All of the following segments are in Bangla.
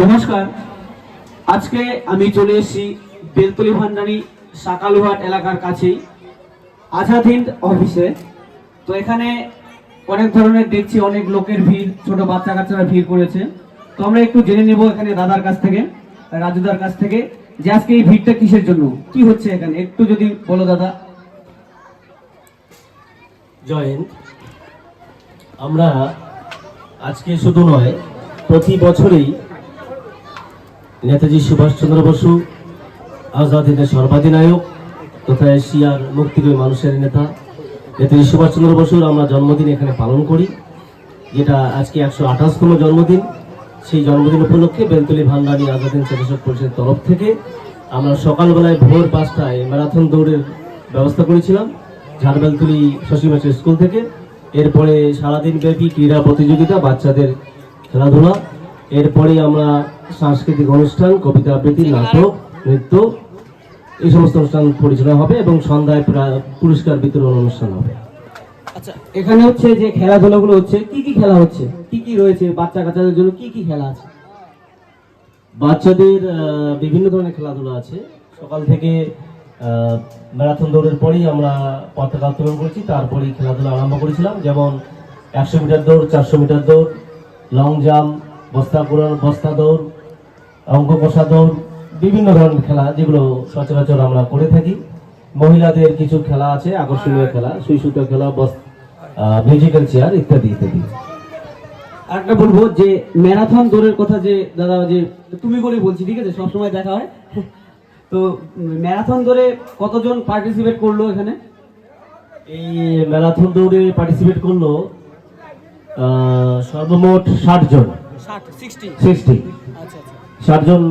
নমস্কার। আজকে আমি চলে এসেছি বেলতলি ভান্ডারি সাকালুহাট এলাকার কাছেই, আজাদ হিন্দ অফিসে। তো এখানে অনেক ধরনের দেখছি, অনেক লোকের ভিড়, ছোট বাচ্চা কাচ্চারা ভিড় করেছে। তো আমরা একটু জেনে নেব এখানে দাদার কাছ থেকে, রাজুদার কাছ থেকে, যে আজকে এই ভিড়টা কিসের জন্য? কি হচ্ছে এখানে? একটু যদি বলো দাদা। জয়েন্ট আমরা আজকে শুধু নয় প্রতি বছরেই নেতাজি সুভাষচন্দ্র বসু আজাদ হিন্দের সর্বাধিনায়ক তথা এশিয়ার মুক্তিপ্রিয় মানুষের নেতা, নেতাজি সুভাষচন্দ্র বসুর আমরা জন্মদিন এখানে পালন করি, যেটা আজকে একশো আঠাশতম জন্মদিন। সেই জন্মদিন উপলক্ষে বেলতলি ভান্ডারি আজাদ হিন্দ চিকিৎসক পরিষদের তরফ থেকে আমরা সকালবেলায় ভোর পাঁচটায় ম্যারাথন দৌড়ের ব্যবস্থা করেছিলাম, ঝাড়বেলতুলি শশী স্কুল থেকে। এরপরে সারাদিন ব্যাপী ক্রীড়া প্রতিযোগিতা বাচ্চাদের খেলাধুলা। এরপরে আমরা সাংস্কৃতিক অনুষ্ঠান কবিতা আবৃত্তি নাটক নৃত্য এই সমস্ত অনুষ্ঠান পরিচালনা হবে এবং সন্ধ্যায় প্রা- পুরস্কার বিতরণ অনুষ্ঠান হবে। আচ্ছা এখানে হচ্ছে যে খেলাধুলাগুলো হচ্ছে কি কি খেলা হচ্ছে? কি কি রয়েছে? বাচ্চা কাচ্চাদের জন্য কি কি খেলা আছে? বাচ্চাদের বিভিন্ন ধরনের খেলাধুলা আছে। সকাল থেকে আহ, ম্যারাথন দৌড়ের পরেই আমরা পতাকা উত্তোলন করেছি। তারপরেই খেলাধুলা আরম্ভ করেছিলাম। যেমন একশো মিটার দৌড় চারশো মিটার দৌড় লং জাম্প বস্তা কুড়ানো বস্তা দৌড় অঙ্ক কষা দৌড় বিভিন্ন ধরনের খেলা যেগুলো সচরাচর আমরা করে থাকি। মহিলাদের কিছু খেলা আছে আকর্ষণীয় খেলা সুই সুতো খেলা বস মিউজিক্যাল চেয়ার ইত্যাদি ইত্যাদি। আরেকটা বলব যে ম্যারাথন দৌড়ের কথা যে দাদা যে তুমি করে বলছি ঠিক আছে? সবসময় দেখা হয়। তো ম্যারাথন দৌড়ে কতজন পার্টিসিপেট করল এখানে? এই ম্যারাথন দৌড়ে পার্টিসিপেট করল সর্বমোট ষাট জন। ষাট সিক্সটি আচ্ছা আচ্ছা। ষাট জন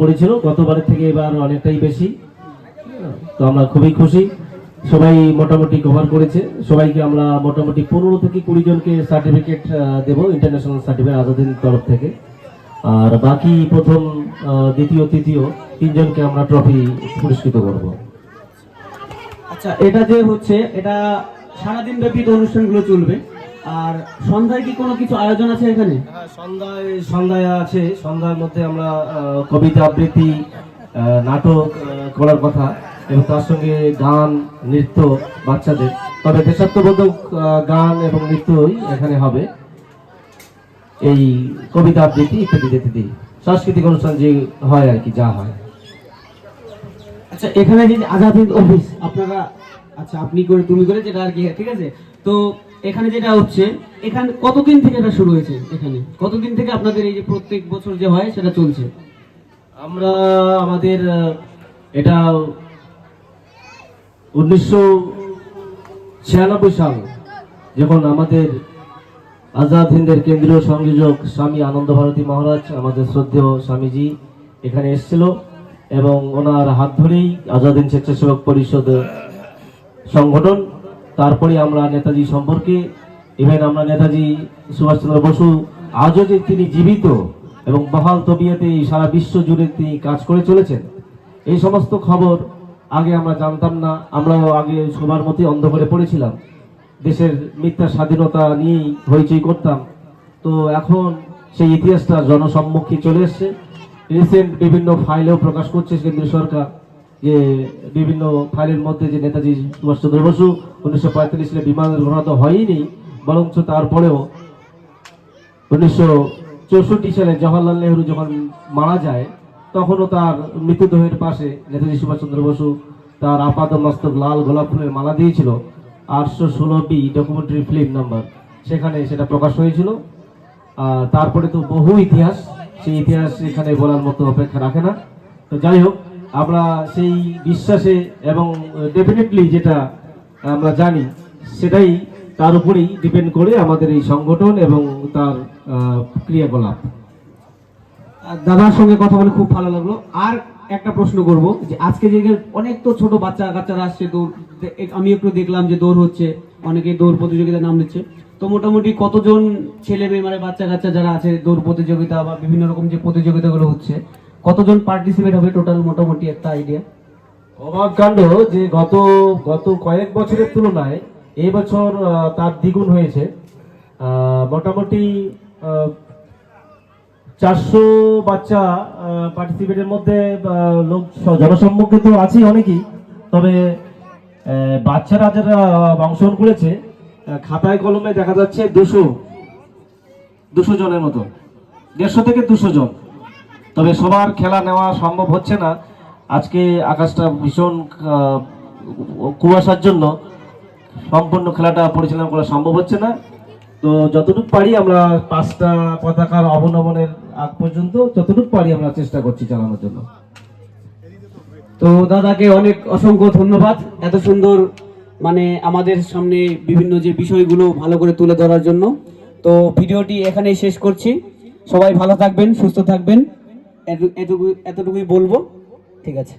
করেছিল গতবারের থেকে এবার অনেকটাই বেশি। তো আমরা খুবই খুশি। সবাই মোটামুটি কভার করেছে। সবাইকে আমরা মোটামুটি পনেরো থেকে কুড়ি জনকে সার্টিফিকেট দেবো ইন্টারন্যাশনাল সার্টিফিকেট আজাদিন তরফ থেকে। আর বাকি প্রথম দ্বিতীয় তৃতীয় তিনজনকে আমরা ট্রফি পুরস্কৃত করব। আচ্ছা এটা যে হচ্ছে এটা সারাদিন ব্যাপী তো অনুষ্ঠানগুলো চলবে। আর সন্ধ্যায় কি কোনো কিছু আয়োজন আছে এখানে? হ্যাঁ, সন্ধ্যায় সন্ধ্যায় আছে। সন্ধ্যার মধ্যে আমরা কবিতা আবৃত্তি নাটক করার কথা। এবং তার সঙ্গে গান নৃত্য বাচ্চাদের। তবে দেশাত্মবোধক গান এবং নৃত্যই এখানে হবে। এই কবিতা আবৃত্তি ইত্যাদি ইত্যাদি। সাংস্কৃতিক অনুষ্ঠান যে হয় আর কি যা হয়। আচ্ছা এখানে যে আজাদ হিন্দ অফিস আপনারা আচ্ছা আপনি করে তুমি করে যেটা আর কি ঠিক আছে? তো এখানে যেটা হচ্ছে, এখানে, কতদিন থেকে এটা শুরু হয়েছে এখানে? কতদিন থেকে আপনাদের এই যে প্রত্যেক বছর যে হয়, সেটা চলছে? আমরা আমাদের এটা উনিশশো ছিয়ানব্বই সাল, যখন আমাদের আজাদ হিন্দের কেন্দ্রীয় সংযোজক স্বামী আনন্দ ভারতী মহারাজ, আমাদের শ্রদ্ধেয় স্বামীজি এখানে এসেছিল এবং ওনার হাত ধরেই আজাদ হিন্দ স্বেচ্ছাসেবক পরিষদ সংগঠন তারপরে আমরা নেতাজি সম্পর্কে ইভেন আমরা নেতাজি সুভাষচন্দ্র বসু, আজও যে তিনি জীবিত এবং বহাল তবিয়াতে সারা বিশ্ব জুড়ে তিনি কাজ করে চলেছেন, এই সমস্ত খবর আগে আমরা জানতাম না, আমরাও আগে সবার মতে অন্ধকারে পড়েছিলাম। দেশের মিথ্যা স্বাধীনতা নিয়েই হইচই করতাম। তো এখন সেই ইতিহাসটা জনসম্মুখে চলে এসছে। রিসেন্ট বিভিন্ন ফাইলেও প্রকাশ করছে কেন্দ্রীয় সরকার। যে বিভিন্ন ফাইলের মধ্যে যে নেতাজি সুভাষচন্দ্র বসু উনিশশো পঁয়তাল্লিশ সালে বিমান দুর্ঘটনা তো হয়নি, বরঞ্চ তারপরেও উনিশশো চৌষট্টি সালে জওয়াহরলাল নেহরু যখন মারা যায়, তখনও তার মৃতদেহের পাশে নেতাজি সুভাষচন্দ্র বসু তার আপাত মস্তক লাল গোলাপ ফুলের মালা দিয়েছিল, আটশো ষোলো বি ডকুমেন্টারি ফিল্ম নাম্বার। সেখানে সেটা প্রকাশ হয়েছিল। তারপরে তো বহু ইতিহাস, সেই ইতিহাস এখানে বলার মতো অপেক্ষা রাখে না। তো যাই হোক আমরা সেই বিশ্বাসে এবং ডেফিনেটলি যেটা আমরা জানি, সেটাই তার উপরেই ডিপেন্ড করে আমাদের এই সংগঠন এবং তার ক্রিয়াকলাপ। দাদার সঙ্গে কথা বলে খুব ভালো লাগল। আর একটা প্রশ্ন করব যে, আজকে যে অনেক তো ছোট বাচ্চা, কাচ্চারা আসছে, দৌড় আমি একটু দেখলাম যে দৌড় হচ্ছে, অনেকে দৌড় প্রতিযোগিতায় নাম নিচ্ছে তো মোটামুটি কতজন ছেলে মেয়ে মানে বাচ্চা কাচ্চা যারা আছে দৌড় প্রতিযোগিতা বা বিভিন্ন রকম যে প্রতিযোগিতাগুলো হচ্ছে কতজন পার্টিসিপেট হবে টোটাল মোটামুটি একটা আইডিয়া অবাক কাণ্ড যে গত গত কয়েক বছরের তুলনায় এই বছর তার দ্বিগুণ হয়েছে। মোটামুটি চারশো বাচ্চা পার্টিসিপেটের মধ্যে লোক জনসম্মুখে তো আছেই অনেকেই, তবে বাচ্চারা যারা অংশগ্রহণ করেছে খাতায় কলমে দেখা যাচ্ছে দুশো দুশো জনের মতো। দেড়শো থেকে দুশো জন। তবে সবার খেলা নেওয়া সম্ভব হচ্ছে না। আজকে আকাশটা ভীষণ কুয়াশার জন্য সম্পূর্ণ খেলাটা পরিচালনা করা সম্ভব হচ্ছে না। তো যতটুকু পারি আমরা পাঁচটা পতাকার অবনমনের আগ পর্যন্ত যতটুকু পারি আমরা চেষ্টা করছি চালানোর জন্য। তো দাদাকে অনেক অসংখ্য ধন্যবাদ। এত সুন্দর মানে আমাদের সামনে বিভিন্ন যে বিষয়গুলো ভালো করে তুলে ধরার জন্য। তো ভিডিওটি এখানেই শেষ করছি। সবাই ভালো থাকবেন, সুস্থ থাকবেন। এতটুকু এতটুকুই বলব। ঠিক আছে।